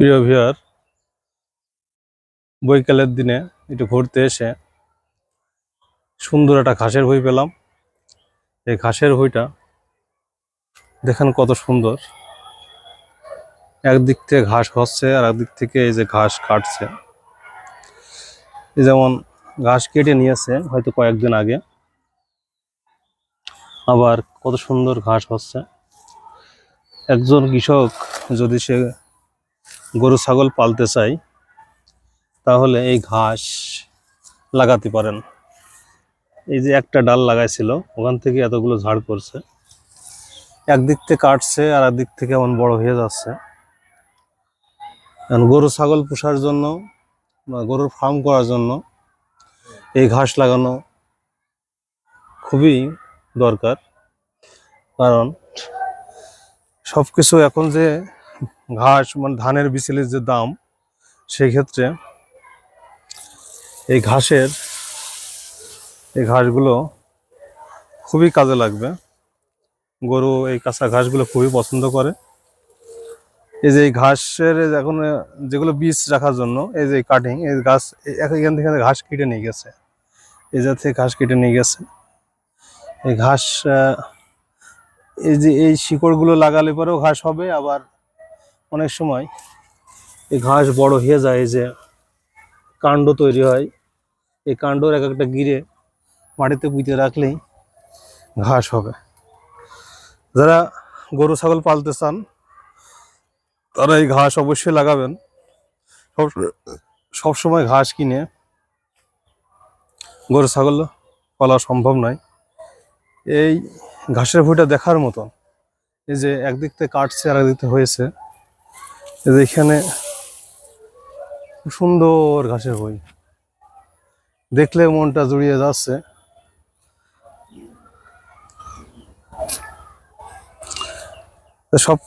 প্রিয় ভিউয়ার বৈকালের দিনে একটু ঘুরতে এসে সুন্দর একটা ঘাসের বই পেলাম। এই ঘাসের বইটা দেখেন কত সুন্দর। একদিক থেকে ঘাস হচ্ছে আর একদিক থেকে এই যে ঘাস কাটছে। যেমন ঘাস কেটে নিয়েছে হয়তো কয়েকদিন আগে, আবার কত সুন্দর ঘাস হচ্ছে। একজন কৃষক যদি সে গরু, ছাগল পালতে চাই, তাহলে এই ঘাস লাগাতে পারেন। এই যে একটা ডাল লাগাইছিল, ওখান থেকে এতগুলো ঝাড় করছে একদিক থেকে কাটছে আর একদিক থেকে এমন বড় হয়ে যাচ্ছে। এখন গরু, ছাগল পোষার জন্য বা গরুর ফার্ম করার জন্য এই ঘাস লাগানো খুবই দরকার। কারণ সব কিছু এখন যে ঘাস মানে ধানের বিচেলের যে দাম, সেক্ষেত্রে এই ঘাসের, এই ঘাসগুলো খুবই কাজে লাগবে। গরু এই কাঁচা ঘাসগুলো খুবই পছন্দ করে। এই যে এই ঘাসের এখন, যেগুলো বীজ রাখার জন্য, এই যে কাটিং এই ঘাস এখান থেকে ঘাস কেটে নিয়ে গেছে। এই জাত থেকে ঘাস কেটে নিয়ে গেছে। এই ঘাস এই যে এই শিকড়গুলো লাগালে পরেও ঘাস হবে, আবার অনেক সময় এই ঘাস বড় হয়ে যায় যে কাণ্ড তৈরি হয়, এই কাণ্ডর এক একটা গিরে মাটিতে পুঁতে রাখলেই ঘাস হবে। যারা গরু, ছাগল পালতে চান, তারা এই ঘাস অবশ্যই লাগাবেন। সব সময় ঘাস কিনে গরু, ছাগল পালা সম্ভব নয়। এই ঘাসের ভুঁইটা দেখার মতন, এই যে একদিক থেকে কাটছে আর থেকে হয়েছে। এখানে সুন্দর ঘাসের বই। দেখলে মনটা জুড়িয়ে যাচ্ছে। সব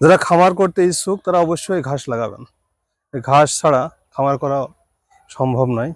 যারা খামার করতে ইচ্ছুক, তারা অবশ্যই ঘাস লাগাবেন। ঘাস ছাড়া খামার করা সম্ভব নয়।